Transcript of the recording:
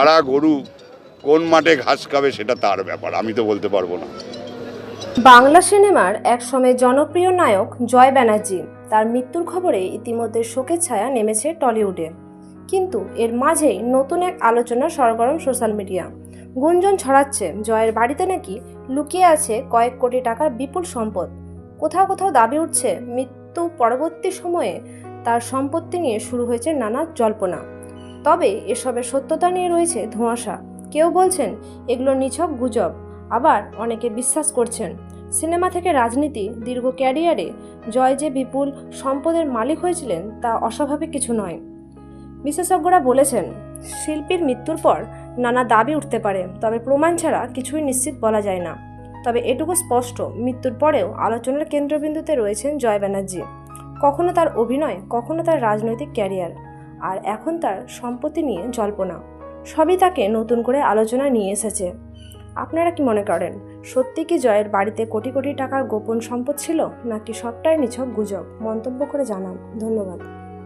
আড়া গরু কোন মাঠে ঘাস খাবে সেটা তার ব্যাপার, আমি তো বলতে পারব না। বাংলা সিনেমার একসময় জনপ্রিয় নায়ক জয় ব্যানার্জি, তার মৃত্যুর খবরে ইতিমধ্যে শোকের ছায়া নেমেছে টলিউডে। কিন্তু এর মাঝেই নতুন এক আলোচনা সরগরম সোশ্যাল মিডিয়া। গুঞ্জন ছড়াচ্ছে, জয়ের বাড়িতে নাকি লুকিয়ে আছে কয়েক কোটি টাকার বিপুল সম্পদ। কোথাও কোথাও দাবি উঠছে, মৃত্যু পরবর্তী সময়ে তার সম্পত্তি নিয়ে শুরু হয়েছে নানা জল্পনা। তবে এসবের সত্যতা নিয়ে রয়েছে ধোঁয়াশা। কেউ বলছেন, এগুলো নিছক গুজব। আবার অনেকে বিশ্বাস করছেন, সিনেমা থেকে রাজনীতি, দীর্ঘ ক্যারিয়ারে জয় যে বিপুল সম্পদের মালিক হয়েছিলেন তা অস্বাভাবিক কিছু নয়। বিশেষজ্ঞরা বলেছেন, শিল্পীর মৃত্যুর পর নানা দাবি উঠতে পারে, তবে প্রমাণ ছাড়া কিছুই নিশ্চিত বলা যায় না। তবে এটুকু স্পষ্ট, মৃত্যুর পরেও আলোচনার কেন্দ্রবিন্দুতে রয়েছেন জয় ব্যানার্জি। কখনো তার অভিনয়, কখনো তার রাজনৈতিক ক্যারিয়ার। আর এখন তার সম্পত্তি নিয়ে জল্পনা। সবই তাকে নতুন করে আলোচনা নিয়ে এসেছে। আপনারা কি মনে করেন, সত্যি কি জয়ের বাড়িতে কোটি কোটি টাকার গোপন সম্পদ ছিল, নাকি সবটাই নিছক গুজব? মন্তব্য করে জানান। ধন্যবাদ।